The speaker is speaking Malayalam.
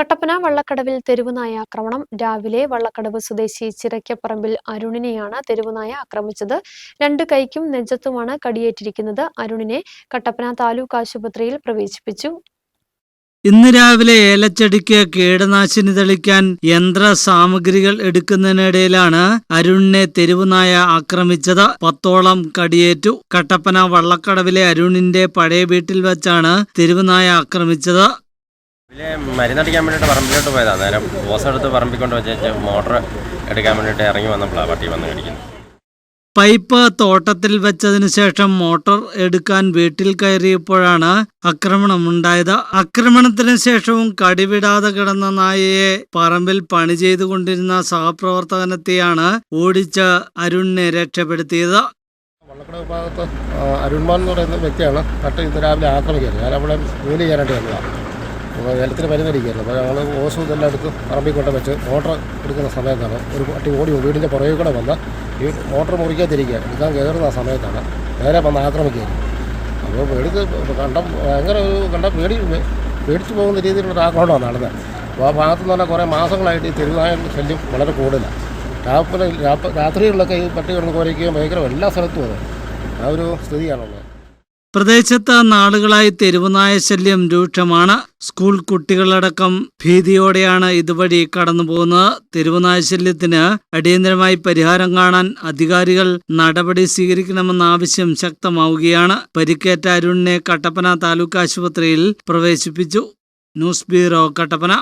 കട്ടപ്പന വള്ളക്കടവിൽ തെരുവുനായ ആക്രമണം. രാവിലെ വള്ളക്കടവ് സ്വദേശി ചിറയ്ക്കപ്പറമ്പിൽ അരുണിനെയാണ് തെരുവുനായ ആക്രമിച്ചത്. രണ്ട് കൈക്കും നെഞ്ചത്തുമാണ് കടിയേറ്റിരിക്കുന്നത്. അരുണിനെ കട്ടപ്പന താലൂക്ക് ആശുപത്രിയിൽ പ്രവേശിപ്പിച്ചു. ഇന്ന് രാവിലെ ഏലച്ചെടിക്ക് കീടനാശിനി തെളിക്കാൻ യന്ത്ര സാമഗ്രികൾ എടുക്കുന്നതിനിടയിലാണ് അരുണിനെ തെരുവുനായ ആക്രമിച്ചത്. പത്തോളം കടിയേറ്റു. കട്ടപ്പന വള്ളക്കടവിലെ അരുണിന്റെ പഴയ വീട്ടിൽ വെച്ചാണ് തെരുവുനായ ആക്രമിച്ചത്. ഇതിലെ മരുന്നടിക്കാൻ വേണ്ടിയിട്ട് പറമ്പിലോട്ട് പോയതാണ് നേരം ബോസ് എടുത്ത് പറമ്പിക്കൊണ്ട് വെച്ച് മോട്ടർ എടുക്കാൻ വേണ്ടിയിട്ട് ഇറങ്ങി വന്നപ്പോഴാണ് പട്ടി വന്ന് കടിക്കുന്നത് പൈപ്പ് തോട്ടത്തിൽ വെച്ചതിന് ശേഷം മോട്ടർ എടുക്കാൻ വീട്ടിൽ കയറിയപ്പോഴാണ് ആക്രമണം ആക്രമണമുണ്ടായത് ആക്രമണത്തിന് ശേഷവും കടിവിടാതെ കിടന്ന നായയെ പറമ്പിൽ പണി ചെയ്തുകൊണ്ടിരുന്ന സഹപ്രവർത്തകനെത്തിയാണ് ഓടിച്ച് അരുണിനെ രക്ഷപ്പെടുത്തിയത്. വള്ളക്കട ഭാഗത്ത് അരുൺമാൻ എന്ന് പറയുന്ന വ്യക്തിയാണ് തട്ട് ഇന്ന് രാവിലെ ആക്രമിക്കുന്നത്. ഞാൻ അവിടെ ജോലി ചെയ്യാനായിട്ട് വന്നതാണ് അപ്പോൾ ഏലത്തിന് മരുന്നടിക്കുകയായിരുന്നു അപ്പോൾ ഞങ്ങൾ ഓസും ഇതെല്ലാം എടുത്ത് പറമ്പിൽ കൊണ്ട് വെച്ച് മോട്ടർ എടുക്കുന്ന സമയത്താണ് ഒരു പട്ടി ഓടി. വീടിന്റെ പുറകെ കൂടെ വന്ന് ഈ മോട്ടർ മുറിക്കാതിരിക്കുക എടുക്കാൻ കയറുന്ന ആ സമയത്താണ്. നേരെ വന്ന് ആക്രമിക്കുകയായിരുന്നു. അപ്പോൾ എടുത്ത് കണ്ടം ഭയങ്കര ഒരു കണ്ട പേടി പേടിച്ചു പോകുന്ന രീതിയിലുള്ള ആക്രമണമാണ് നടന്നത്. അപ്പോൾ ആ ഭാഗത്ത് നിന്ന് പറഞ്ഞാൽ കുറേ മാസങ്ങളായിട്ട് ഈ തെരുവുനായ ശല്യം വളരെ കൂടുതലാണ് രാപ്പ- രാത്രികളിലൊക്കെ ഈ പട്ടി കിടന്ന് കുരയ്ക്കുകയും ഭയങ്കര എല്ലാ സ്ഥലത്തും അത്. ആ ഒരു സ്ഥിതിയാണുള്ളത്. പ്രദേശത്ത് നാളുകളായി തെരുവുനായ ശല്യം രൂക്ഷമാണ്. സ്കൂൾ കുട്ടികളടക്കം ഭീതിയോടെയാണ് ഇതുവഴി കടന്നു പോകുന്നത് തെരുവുനായ ശല്യത്തിന് അടിയന്തരമായി പരിഹാരം കാണാൻ അധികാരികൾ നടപടി സ്വീകരിക്കണമെന്ന ആവശ്യം ശക്തമാവുകയാണ്. പരിക്കേറ്റ അരുണിനെ കട്ടപ്പന താലൂക്ക് ആശുപത്രിയിൽ പ്രവേശിപ്പിച്ചു. News bureau Kattappana.